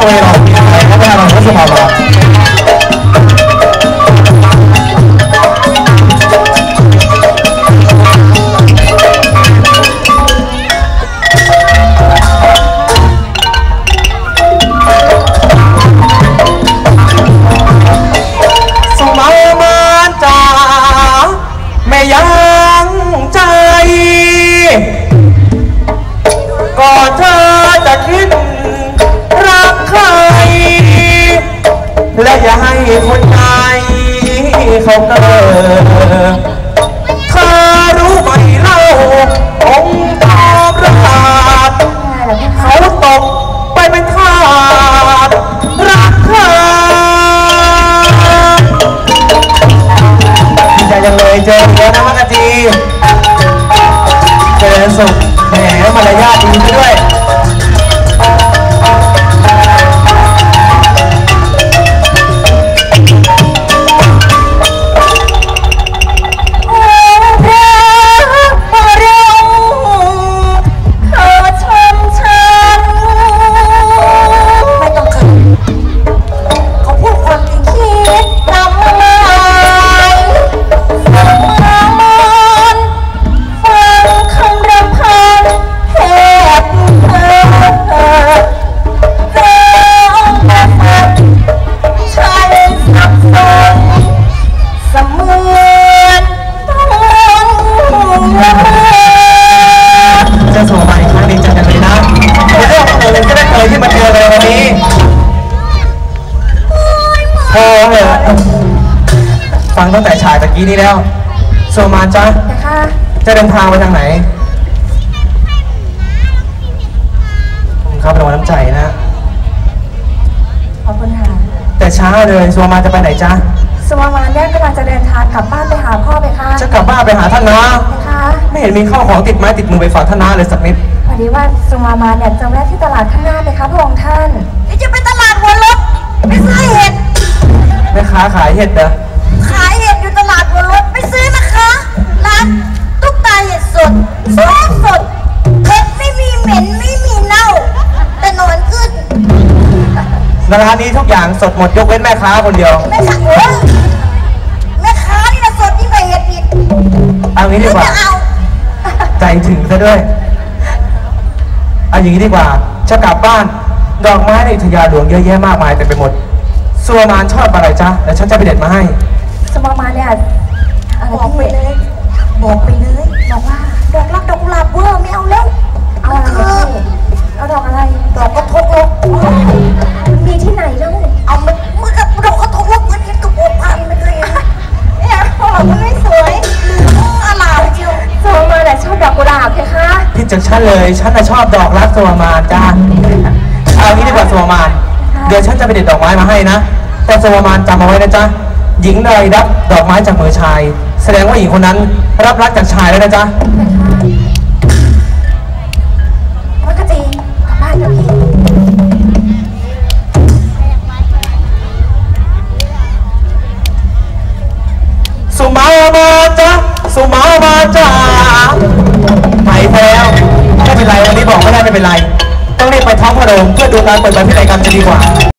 ตัวเองหรอกอะไรก็ไม่ได้หรอกก็สมามา ส คนใจเขาเกิดเธอรู้ไหมเล่าองค์ตอบรหัสเขาตกไปเป็นทาสรักเธอดีใจจังเลยเจออีกแล้วนะมักกะจีเจริญสุขแหมมารยาทดีด้วย จะส่งมาอีกครั้งดีใจจังเลยนะในเรื่องของเอิญก็ได้เอ่ยที่มาเจอเลยวันนี้พอเหอะฟังตั้งแต่ฉากตะกี้นี้แล้วโซมานจ๊ะนะคะจะเดินทางไปทางไหนผมครับระวังน้ำใจนะขอบคุณค่ะแต่ช้าเลยโซมานจะไปไหนจ๊ะสวามานเนี่ยกำลังจะเดินทางกลับบ้านไปหาพ่อไปค่ะจะกลับบ้านไปหาท่านนะนะคะ ไม่เห็นมีข้าวของติดไม้ติดมือไปฝากท่านนะเลยสักนิดพอดีว่าสวามานเนี่ยจะแวะที่ตลาดข้างหน้าไปค่ะพระองค์ท่านเดี๋ยวจะไปตลาดหัวรถไปซื้อเห็ดแม่ค้าขายเห็ดเหรอขายเห็ดอยู่ตลาดหัวรถไปซื้อนะคะร้านตุ๊กตาเห็ดสดสดสดเห็ดไม่มีเหม็นไม่มีเน่า แต่หนอนขึ้นร้านนี้ทุกอย่างสดหมดยกเว้นแม่ค้าคนเดียวแม่ค้าโอ้ยแม่ค้านี่นะสดยิ่งกว่าเห็ดอีกเอางี้ดีกว่าจะเอา ใจถึงซะด้วยเอาอย่างนี้ดีกว่าจะกลับบ้าน ดอกไม้ในอุทยานหลวงเยอะแยะมากมายเต็มไปหมดสัวมานชอบอะไรจ๊ะเดี๋ยวฉันจะไปเด็ดมาให้สวามานเนี่ยอะไรบอกไปพี่เลย บอกไปเลย บอกว่าดอกรักดอกกุหลาบเวอร์ไม่เอาแล้ว คะที่จากฉันเลยฉันน่ะชอบดอกรักสัวมานจ้าเอางี้ดีกว่าสัวมาน เดี๋ยวฉันจะไปเด็ดดอกไม้มาให้นะ แต่สัวมานจำเอาไว้นะจ๊ะหญิงใดรับดอกไม้จากมือชาย แสดงว่าหญิงคนนั้นรับรักจากชายแล้วนะจ๊ะมักกะจีกลับบ้านเถอะพี่สุมามาจ้ะสุมามาจ้า ดูการเปิดใบพินัยกรรมจะดีกว่า